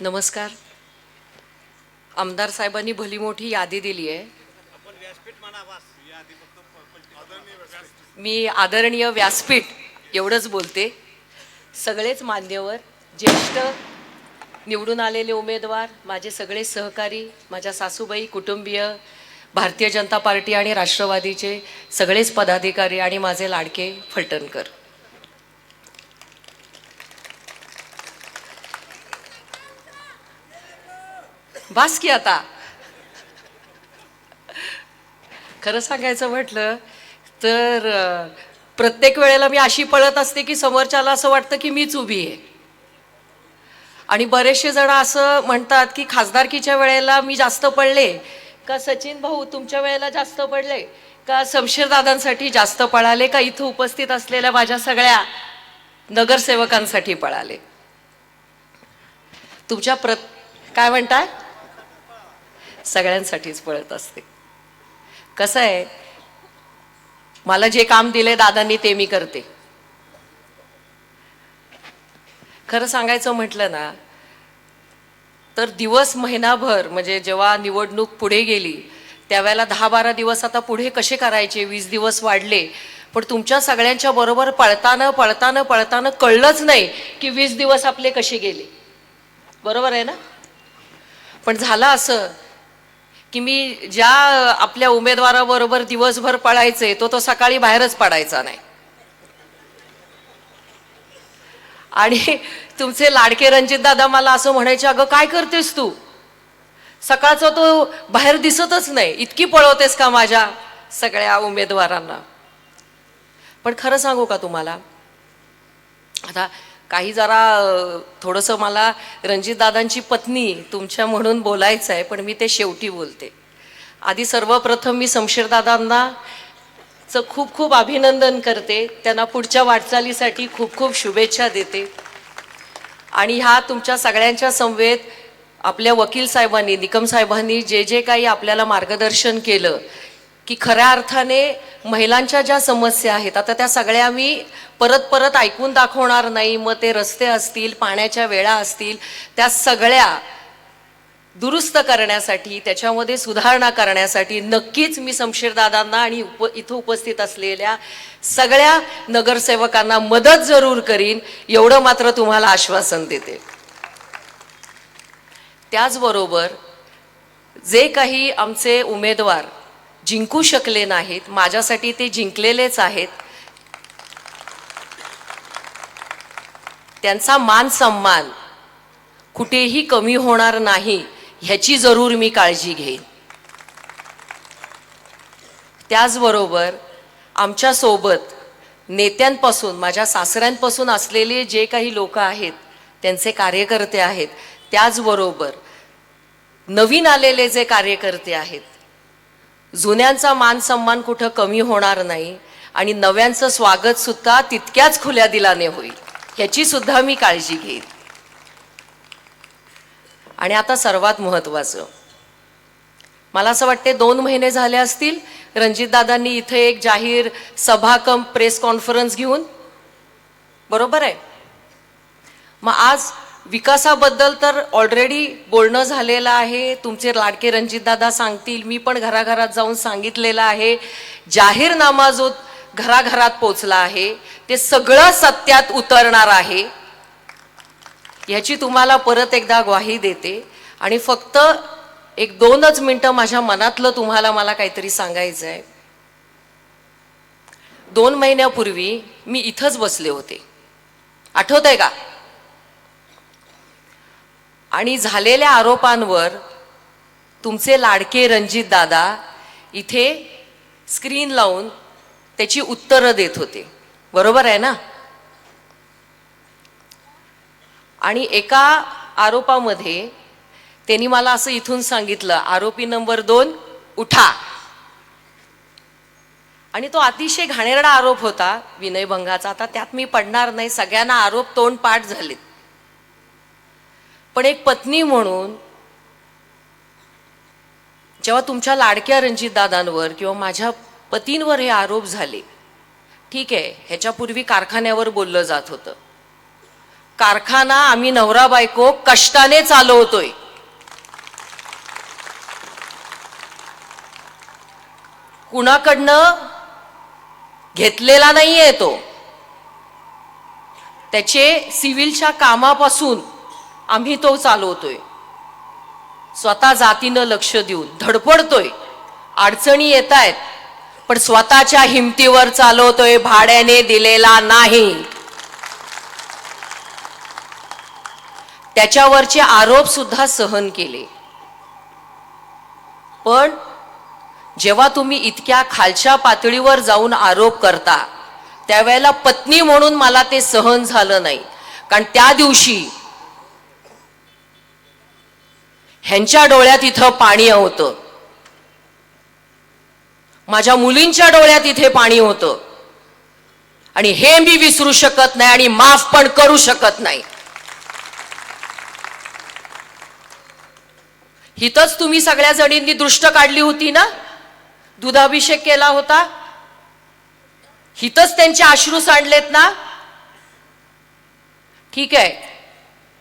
नमस्कार. आमदार साहेबांनी भली मोठी यादी दिली आहे. मी आदरणीय व्यासपीठ एवढंच बोलते. सगळेच मान्यवर ज्येष्ठ निवडून आलेले उमेदवार माझे सगळे सहकारी माझ्या सासूबाई कुटुंबीय भारतीय जनता पार्टी आणि राष्ट्रवादीचे सगळेच पदाधिकारी आणि माझे लाडके फलटणकर. बास की आता. खरं सांगायचं म्हटलं तर प्रत्येक वेळेला मी अशी पळत असते की समोरच्याला असं वाटतं की मीच उभी आहे. आणि बरेचसे जण असं म्हणतात की खासदारकीच्या वेळेला मी जास्त पडले. का सचिन भाऊ तुमच्या वेळेला जास्त पडले? का शमशेरदादांसाठी जास्त पळाले? का इथं उपस्थित असलेल्या माझ्या सगळ्या नगरसेवकांसाठी पळाले? तुमच्या प्र काय म्हणताय? सगळ्यांसाठीच पळत असते. कसं आहे मला जे काम दिले दादांनी ते मी करते. खरं सांगायचं म्हटलं ना तर दिवस महिनाभर म्हणजे जेव्हा निवडणूक पुढे गेली त्यावेळेला दहा बारा दिवस आता पुढे कसे करायचे वीस दिवस वाढले पण तुमच्या सगळ्यांच्या बरोबर पळताना पळताना पळताना कळलंच नाही की वीस दिवस आपले कसे गेले. बरोबर आहे ना? पण झालं असं की मी ज्या आपल्या उमेदवाराबरोबर दिवसभर पळायचे तो तो सकाळी बाहेरच पडायचा नाही. आणि तुमचे लाडके रणजित दादा मला असं म्हणायचे अगं काय करतेस तू? सकाळचा तो बाहेर दिसतच नाही. इतकी पळवतेस का माझ्या सगळ्या उमेदवारांना? पण खरं सांगू का तुम्हाला? आता काही जरा थोडंसं मला रणजितदादांची पत्नी तुमच्या म्हणून बोलायचं आहे पण मी ते शेवटी बोलते. आधी सर्वप्रथम मी शमशेरदादांना चं खूप खूप अभिनंदन करते. त्यांना पुढच्या वाटचालीसाठी खूप खूप शुभेच्छा देते. आणि ह्या तुमच्या सगळ्यांच्या समवेत आपल्या वकील साहेबांनी निकम साहेबांनी जे जे काही आपल्याला मार्गदर्शन केलं की खऱ्या अर्थाने महिलांच्या ज्या समस्या आहेत आता त्या सगळ्या मी परत परत ऐकून दाखवणार नाही. मग ते रस्ते असतील पाण्याच्या वेळा असतील त्या सगळ्या दुरुस्त करण्यासाठी त्याच्यामध्ये सुधारणा करण्यासाठी नक्कीच मी शमशेरदादांना आणि उप इथं उपस्थित असलेल्या सगळ्या नगरसेवकांना मदत जरूर करीन एवढं मात्र तुम्हाला आश्वासन देते. त्याचबरोबर जे काही आमचे उमेदवार जिंकू शकले नाहीत माझ्यासाठी ते जिंकलेलेच आहेत. त्यांचा मान सन्मान कुठेही कमी होणार नाही ह्याची जरूर मी काळजी घेईन. त्याचबरोबर आमच्यासोबत नेत्यांपासून माझ्या सासऱ्यांपासून असलेले जे काही लोक आहेत त्यांचे कार्यकर्ते आहेत त्याचबरोबर नवीन आलेले जे कार्यकर्ते आहेत जुन्यांचा मान सन्मान कुठं कमी होणार नाही आणि नव्यांचं स्वागत सुद्धा तितक्याच खुल्या दिलाने होईल ह्याची सुद्धा मी काळजी घेईन. आणि आता सर्वात महत्वाचं मला असं वाटते दोन महिने झाले असतील रणजितदादांनी इथे एक जाहीर सभा कम प्रेस कॉन्फरन्स घेऊन. बरोबर आहे? मग आज विकासाबद्दल तर ऑलरेडी बोलणं झालेलं आहे. तुमचे लाडके रणजितदादा सांगतील मी पण घराघरात जाऊन सांगितलेलं आहे. जाहीरनामा जो घराघरात पोचला आहे ते सगळं सत्यात उतरणार आहे. ह्याची तुम्हाला परत एकदा ग्वाही देते. आणि फक्त एक दोनच मिनटं माझ्या मनातलं तुम्हाला मला काहीतरी सांगायचं आहे दोन महिन्यापूर्वी मी इथंच बसले होते. आठवत आहे का? आणि झालेल्या आरोपांवर तुमचे लाडके रणजित दादा इथे स्क्रीन लावून त्याची उत्तरं देत होते. बरोबर आहे ना? आणि एका आरोपामध्ये त्यांनी मला असं इथून सांगितलं आरोपी नंबर दोन उठा. आणि तो अतिशय घाणेरडा आरोप होता विनयभंगाचा. आता त्यात मी पडणार नाही सगळ्यांना आरोप तोंड पाठ झालेत. पण एक पत्नी म्हणून जेव्हा तुमच्या लाडक्या रणजितदादांवर किंवा माझ्या पतींवर हे आरोप झाले ठीक आहे ह्याच्यापूर्वी कारखान्यावर बोललं जात होतं. कारखाना आम्ही नवरा बायको कष्टाने चालवतोय. कुणाकडनं घेतलेला नाहीये तो. त्याचे सिव्हिलच्या कामापासून आम्ही तो चालवतोय. स्वतः जातीनं लक्ष देऊन धडपडतोय. अडचणी येत आहेत पण स्वतःच्या हिमतीवर चालवतोय भाड्याने दिलेला नाही. त्याच्यावरचे आरोप सुद्धा सहन केले. पण जेव्हा तुम्ही इतक्या खालच्या पातळीवर जाऊन आरोप करता त्यावेळेला पत्नी म्हणून मला ते सहन झालं नाही. कारण त्या दिवशी ह्यांच्या डोळ्यात इथं पाणी होतं. माझ्या मुलींच्या डोळ्यात इथे पाणी होतं. आणि हे मी विसरू शकत नाही आणि माफ पण करू शकत नाही. हिथंच तुम्ही सगळ्या जणींनी दृष्ट काढली होती ना? दुधाभिषेक केला होता? हिथंच त्यांचे अश्रू सांडलेत ना? ठीक आहे.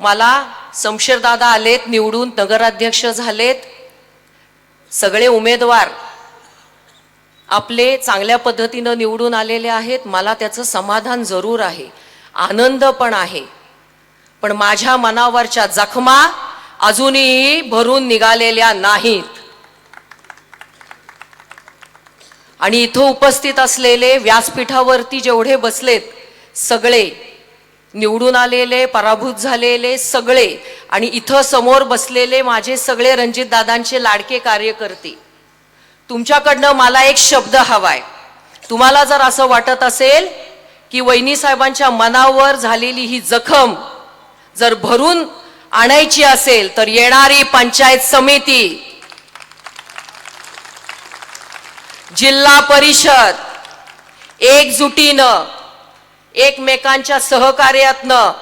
मला शमशेरदादा आलेत निवडून नगराध्यक्ष झालेत. सगळे उमेदवार आपले चांगल्या पद्धतीनं निवडून आलेले आहेत. मला त्याचं समाधान जरूर आहे. आनंद पण आहे. पण माझ्या मनावरच्या जखमा अजूनही भरून निघालेल्या नाहीत. आणि इथं उपस्थित असलेले व्यासपीठावरती जेवढे बसलेत सगळे निवडून आलेले पराभूत झालेले सगळे आणि इथं समोर बसलेले माझे सगळे रणजितदादांचे लाडके कार्यकर्ते. तुमच्याकडनं मला एक शब्द हवाय. तुम्हाला जर असं वाटत असेल की वहिनी साहेबांच्या मनावर झालेली ही जखम जर भरून आणायची असेल तर येणारी पंचायत समिती जिल्हा परिषद एकजुटीनं एकमेकांच्या सहकार्यातनं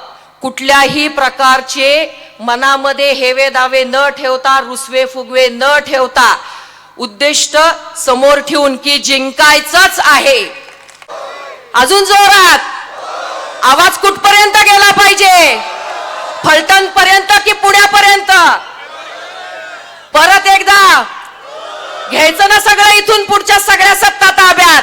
कुठल्याही प्रकारचे मनामध्ये हेवे दावे न ठेवता रुसवे फुगवे न ठेवता उद्दिष्ट समोर ठेवून की जिंकायचंच आहे. अजून जोरात. आवाज कुठपर्यंत गेला पाहिजे? फलटण पर्यंत की पुण्यापर्यंत? परत एकदा. घ्यायचं ना सगळं इथून पुढच्या सगळ्या सत्ता ताब्यात.